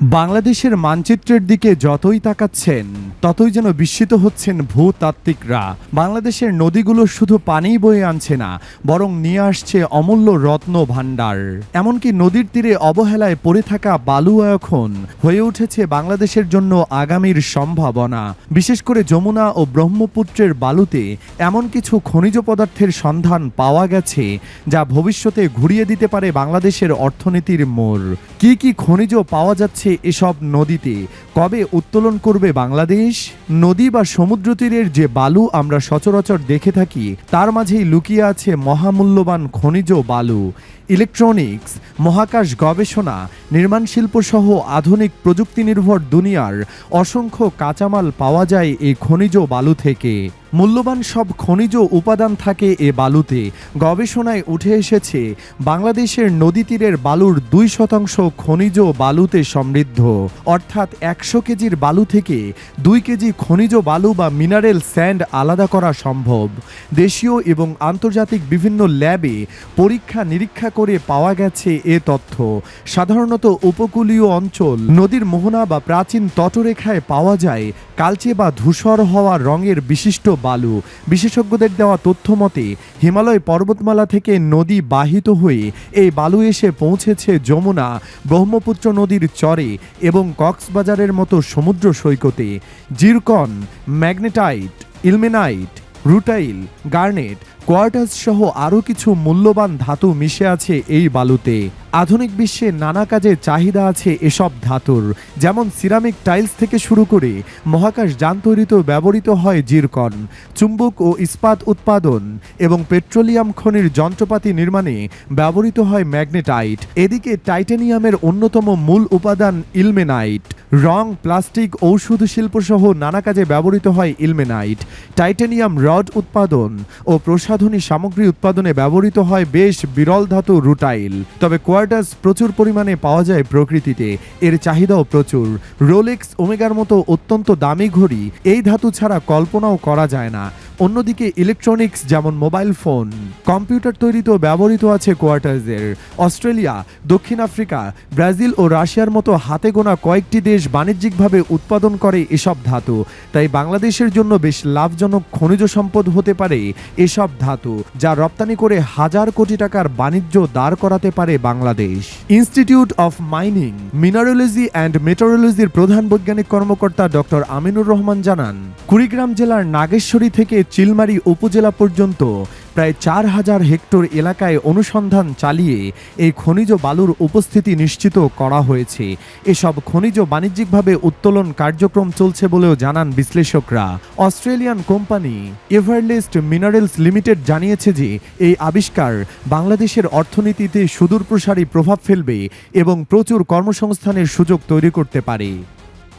বাংলাদেশের মানচিত্রের দিকে যতই তাকাচ্ছেন, ততই যেন বিস্মিত হচ্ছেন ভূতাত্ত্বিকরা। বাংলাদেশের নদীগুলো শুধু পানিই বয়ে আনছে না, বরং নিয়ে আসছে অমূল্য রত্ন ভাণ্ডার। এমনকি নদীর তীরে অবহেলায় পড়ে থাকা বালু এখন হয়ে উঠেছে বাংলাদেশের জন্য আগামীর সম্ভাবনা। বিশেষ করে যমুনা ও ব্রহ্মপুত্রের বালুতে এমন কিছু খনিজ পদার্থের সন্ধান পাওয়া গেছে, যা ভবিষ্যতে ঘুরিয়ে দিতে পারে বাংলাদেশের অর্থনীতির মোড়। কি কি খনিজ পাওয়া যাচ্ছে এসব নদীতে। কবে উত্তোলন করবে বাংলাদেশ? নদী বা সমুদ্র তীরের যে বালু আমরা সচরাচর দেখে থাকি, তার মাঝেই লুকিয়ে আছে মহামূল্যবান খনিজ বালু। ইলেকট্রনিক্স, মহাকাশ গবেষণা, নির্মাণ শিল্প সহ আধুনিক প্রযুক্তি নির্ভর দুনিয়ার অসংখ্য কাঁচামাল পাওয়া যায় এই খনিজ বালু থেকে। মূল্যবান সব খনিজ উপাদান থাকে এ বালুতে। গবেষণায় উঠে এসেছে, বাংলাদেশের নদী তীরের বালুর দুই শতাংশ খনিজ বালুতে সমৃদ্ধ। অর্থাৎ একশো কেজির বালু থেকে দুই কেজি খনিজ বালু বা মিনারেল স্যান্ড আলাদা করা সম্ভব। দেশীয় এবং আন্তর্জাতিক বিভিন্ন ল্যাবে পরীক্ষা নিরীক্ষা করে পাওয়া গেছে এ তথ্য। সাধারণত উপকূলীয় অঞ্চল, নদীর মোহনা বা প্রাচীন তটরেখায় পাওয়া যায় কালচে বা ধূসর হওয়া রঙের বিশিষ্ট বালু। বিশেষজ্ঞদের দেওয়া তথ্য মতে, হিমালয় পর্বতমালা থেকে নদী বাহিত হয়ে এই বালু এসে পৌঁছেছে যমুনা, ব্রহ্মপুত্র নদীর চরে এবং কক্সবাজারের মতো সমুদ্র সৈকতে। Zircon, magnetite, ilmenite, rutile, garnet quartz সহ আরও কিছু মূল্যবান ধাতু মিশে আছে এই বালুতে। আধুনিক বিশ্বে নানা কাজে চাহিদা আছে এসব ধাতুর, যেমন সিরামিক টাইলস থেকে শুরু করে মহাকাশ যান তৈরিতেও ব্যবহৃত হয় জিরকন, চুম্বক ও ইস্পাত উৎপাদন এবং পেট্রোলিয়াম খনির যন্ত্রপাতি নির্মাণে ব্যবহৃত হয় ম্যাগনেটাইট। এদিকে টাইটানিয়ামের অন্যতম মূল উপাদান ইলমেনাইট। রং, প্লাস্টিক, ঔষধ শিল্প সহ নানা কাজে ব্যবহৃত হয় ইলমেনাইট। টাইটানিয়াম রড উৎপাদন ও প্রসাধনী সামগ্রী উৎপাদনে ব্যবহৃত হয় বেশ বিরল ধাতু রুটাইল। তবে কোয়ার্টাস প্রচুর পরিমাণে পাওয়া যায় প্রকৃতিতে। এর চাহিদাও প্রচুর। রোলেক্স ওমেগার মতো অত্যন্ত দামি ঘড়ি। এই ধাতু ছাড়া কল্পনাও করা যায় না। অন্যদিকে ইলেকট্রনিক্স যেমন মোবাইল ফোন কম্পিউটার তৈরিতেও ব্যবহৃত আছে কোয়ার্টার্সের অস্ট্রেলিয়া, দক্ষিণ আফ্রিকা, ব্রাজিল ও রাশিয়ার মতো হাতে গোনা কয়েকটি দেশ বাণিজ্যিকভাবে উৎপাদন করে এসব ধাতু। তাই বাংলাদেশের জন্য বেশ লাভজনক খনিজ সম্পদ হতে পারে এসব ধাতু, যা রপ্তানি করে হাজার কোটি টাকার বাণিজ্য দাঁড় করাতে পারে Bangladesh. Institute of mining mineralogy and মেটোরোলজির প্রধান বৈজ্ঞানিক কর্মকর্তা ডক্টর আমিনুর রহমান জানান, কুড়িগ্রাম জেলার নাগেশ্বরী থেকে চিলমারি উপজেলা পর্যন্ত প্রায় চার হাজার হেক্টর এলাকায় অনুসন্ধান চালিয়ে এই খনিজ বালুর উপস্থিতি নিশ্চিত করা হয়েছে। এসব খনিজ বাণিজ্যিকভাবে উত্তোলন কার্যক্রম চলছে বলেও জানান বিশ্লেষকরা। অস্ট্রেলিয়ান কোম্পানি এভারলিস্ট মিনারেলস লিমিটেড জানিয়েছে যে, এই আবিষ্কার বাংলাদেশের অর্থনীতিতে সুদূরপ্রসারী প্রভাব ফেলবে এবং প্রচুর কর্মসংস্থানের সুযোগ তৈরি করতে পারে।